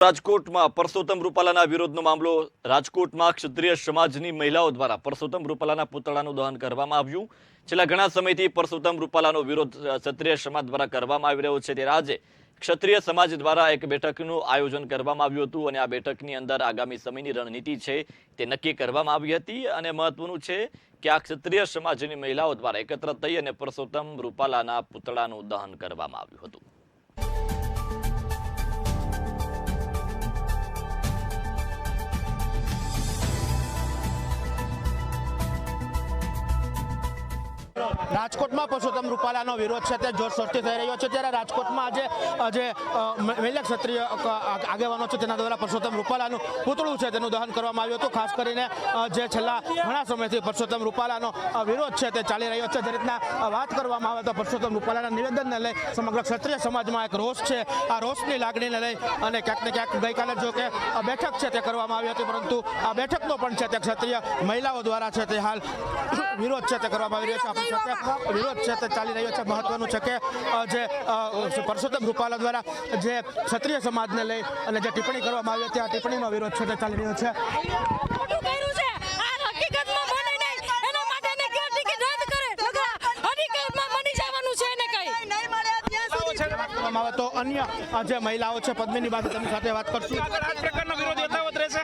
રાજકોટમાં પરસોત્તમ રૂપાલાના વિરોધનો મામલો. રાજકોટમાં ક્ષત્રિય સમાજની મહિલાઓ દ્વારા પરસોત્તમ રૂપાલાના પુતળાનું દહન કરવામાં આવ્યું. છેલ્લા ઘણા સમયથી પરસોત્તમ રૂપાલાનો વિરોધ ક્ષત્રિય સમાજ દ્વારા કરવામાં આવી રહ્યો છે. ત્યારે આજે ક્ષત્રિય સમાજ દ્વારા એક બેઠકનું આયોજન કરવામાં આવ્યું હતું અને આ બેઠકની અંદર આગામી સમયની રણનીતિ છે તે નક્કી કરવામાં આવી હતી. અને મહત્વનું છે કે આ ક્ષત્રિય સમાજની મહિલાઓ દ્વારા એકત્ર થઈ અને પરસોત્તમ રૂપાલાના પુતળાનું દહન કરવામાં આવ્યું હતું. રાજકોટમાં પુરુષોત્તમ રૂપાલાનો વિરોધ છે તે જોરશોરથી થઈ રહ્યો છે. ત્યારે રાજકોટમાં આજે જે મહિલા ક્ષત્રિય આગેવાનો છે તેના દ્વારા પરસોત્તમ રૂપાલાનું પૂતળું છે તેનું દહન કરવામાં આવ્યું હતું. ખાસ કરીને જે છેલ્લા ઘણા સમયથી પરસોત્તમ રૂપાલાનો વિરોધ છે તે ચાલી રહ્યો છે. જે રીતના વાત કરવામાં આવે તો પરસોત્તમ રૂપાલાના નિવેદનને લઈ સમગ્ર ક્ષત્રિય સમાજમાં એક રોષ છે. આ રોષની લાગણીને લઈ અને ક્યાંક ને ક્યાંક ગઈકાલે જો કે બેઠક છે તે કરવામાં આવી હતી, પરંતુ આ બેઠકનો પણ છે તે ક્ષત્રિય મહિલાઓ દ્વારા છે તે હાલ વિરોધ છે તે કરવામાં આવી રહ્યો છે. આપણી સાથે વિરોધ છે તે ચાલી રહ્યો છે મહત્વનું છે કે જે પરસોત્તમ રૂપાલા દ્વારા જે ક્ષત્રિય સમાજને લઈ અને જે ટિપ્પણી કરવામાં આવી હતી આ ટિપ્પણીનો વિરોધ છે તે ચાલી રહ્યો છે. આવે તો અન્ય જે મહિલાઓ છે પદ્મિની બાદ તેમની સાથે વાત કરશું. આ પ્રકારનો વિરોધ યથાવત રહેશે?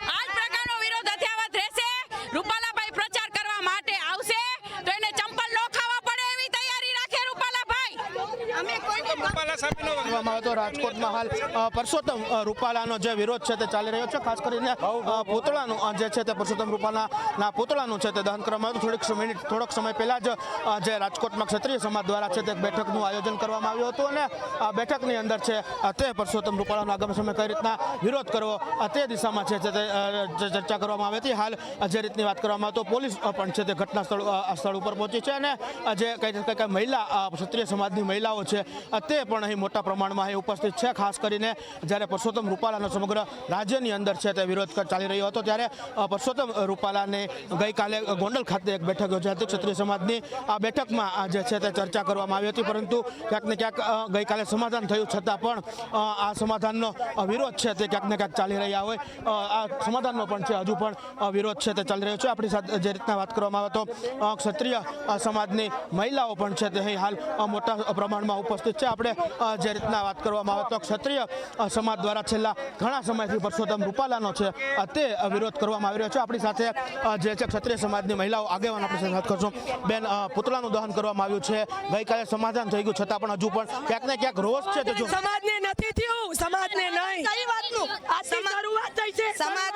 રૂપાલા સામેનો કરવામાં આવે તો રાજકોટમાં હાલ પરસોત્તમ રૂપાલાનો જે વિરોધ છે તે ચાલી રહ્યો છે ખાસ કરીને પૂતળાનું જે છે તે પરસોત્તમ રૂપાલાના પૂતળાનું છે તે દહન કરવામાં આવ્યું. થોડીક થોડોક સમય પહેલાં જ જે રાજકોટમાં ક્ષત્રિય સમાજ દ્વારા છે તે બેઠકનું આયોજન કરવામાં આવ્યું હતું અને આ બેઠકની અંદર છે તે પરસોત્તમ રૂપાલાનો આગામી સમય કઈ રીતના વિરોધ કરવો તે દિશામાં છે તે જે ચર્ચા કરવામાં આવી હતી. હાલ જે રીતની વાત કરવામાં આવે તો પોલીસ પણ છે તે ઘટના સ્થળ સ્થળ ઉપર પહોંચી છે અને જે કઈ કંઈ કઈ મહિલા ક્ષત્રિય સમાજની મહિલાઓ છે અ, તે પણ અહીં મોટા પ્રમાણમાં અહીં ઉપસ્થિત છે ખાસ કરીને જ્યારે પરસોત્તમ રૂપાલાનો સમગ્ર રાજ્યની અંદર છે તે વિરોધ ચાલી રહ્યો હતો ત્યારે પરસોત્તમ રૂપાલાને ગઈકાલે ગોંડલ ખાતે એક બેઠક યોજાઈ હતી. ક્ષત્રિય સમાજની આ બેઠકમાં જે છે તે ચર્ચા કરવામાં આવી હતી પરંતુ ક્યાંક ને ક્યાંક ગઈકાલે સમાધાન થયું છતાં પણ આ સમાધાનનો વિરોધ છે તે ક્યાંક ને ક્યાંક ચાલી રહ્યા હોય. આ સમાધાનનો પણ છે હજુ પણ વિરોધ છે તે ચાલી રહ્યો છે. આપણી સાથે જે રીતના વાત કરવામાં આવે તો ક્ષત્રિય સમાજની મહિલાઓ પણ છે તે હાલ મોટા પ્રમાણમાં ઉપસ્થિત છે. આપણે જે રીતના વાત કરવામાં આવે તો ક્ષત્રિય સમાજ દ્વારા છેલ્લા ઘણા સમયથી પરસોત્તમ રૂપાલાનો છે તે વિરોધ કરવામાં આવી રહ્યો છે. આપણી સાથે જે છે ક્ષત્રિય સમાજની મહિલાઓ આગેવાન આપણી સાથે વાત કરશું. બેન પુતળાનું દહન કરવામાં આવ્યું છે. ગઈકાલે સમાધાન થઈ ગયું છતાં પણ હજુ પણ ક્યાંક ને ક્યાંક રોષ છે સમાજને નથી થયું. સમાજને નહીં. કઈ વાતનું? આજથી શરૂઆત થઈ છે. સમાધાન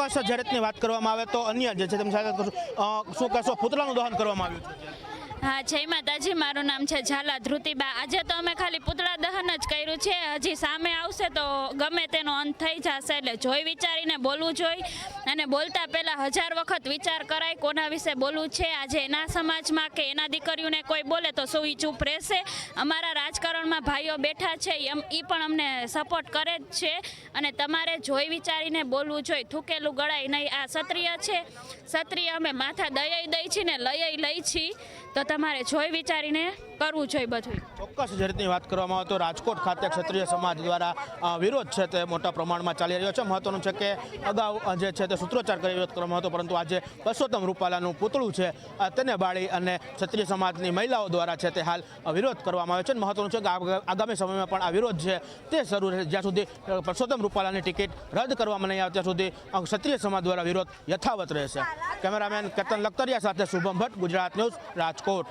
ચોક્કસ જે વાત કરવામાં આવે તો અન્ય જે છે તમે સાથે શું કહેશો? પુતળાનું દહન કરવામાં આવ્યું છે હા, જય માતાજી. મારું નામ છે ઝાલા ધ્રુતિબા. આજે તો અમે ખાલી પૂતળા દહન જ કર્યું છે. હજી સામે તો ગમે તેનો અંત થઈ જશે એટલે જોઈ વિચારીને બોલવું જોઈએ અને બોલતા પહેલાં હજાર વખત વિચાર કરાય કોના વિશે બોલવું છે. આજે એના સમાજમાં કે એના દીકરીઓને કોઈ બોલે તો શું એ ચૂપ રહેશે? અમારા રાજકારણમાં ભાઈઓ બેઠા છે, એમ એ પણ અમને સપોર્ટ કરે જ છે. અને તમારે જોઈ વિચારીને બોલવું જોઈએ થૂકેલું ગળાય નહીં. આ ક્ષત્રિય છે. ક્ષત્રિય અમે માથા દયાઈ દઈ છીએ ને લઈ લઈ છીએ. તો તમારે જોઈ વિચારીને કરવું જોઈએ બધું ચોક્કસ જે રીતની વાત કરવામાં આવે તો રાજકોટ ખાતે ક્ષત્રિય સમાજ દ્વારા વિરોધ છે તે મોટા પ્રમાણમાં ચાલી રહ્યો છે. મહત્વનું છે કે અગાઉ જે છે તે સૂત્રોચ્ચાર કરી વિરોધ કરવામાં હતો, પરંતુ આજે પરસોત્તમ રૂપાલાનું પૂતળું છે તેને બાળી અને ક્ષત્રિય સમાજની મહિલાઓ દ્વારા છે તે હાલ વિરોધ કરવામાં આવ્યો છે. અને મહત્વનું છે કે આગ- આગામી સમયમાં પણ આ વિરોધ છે તે શરૂ રહેશે જ્યાં સુધી પરસોત્તમ રૂપાલાની ટિકિટ રદ કરવામાં નહીં આવે, ત્યાં સુધી ક્ષત્રિય સમાજ દ્વારા વિરોધ યથાવત રહેશે. કેમેરામેન કેતન લખતરિયા સાથે શુભમ ભટ્ટ, ગુજરાત ન્યૂઝ રાજકોટ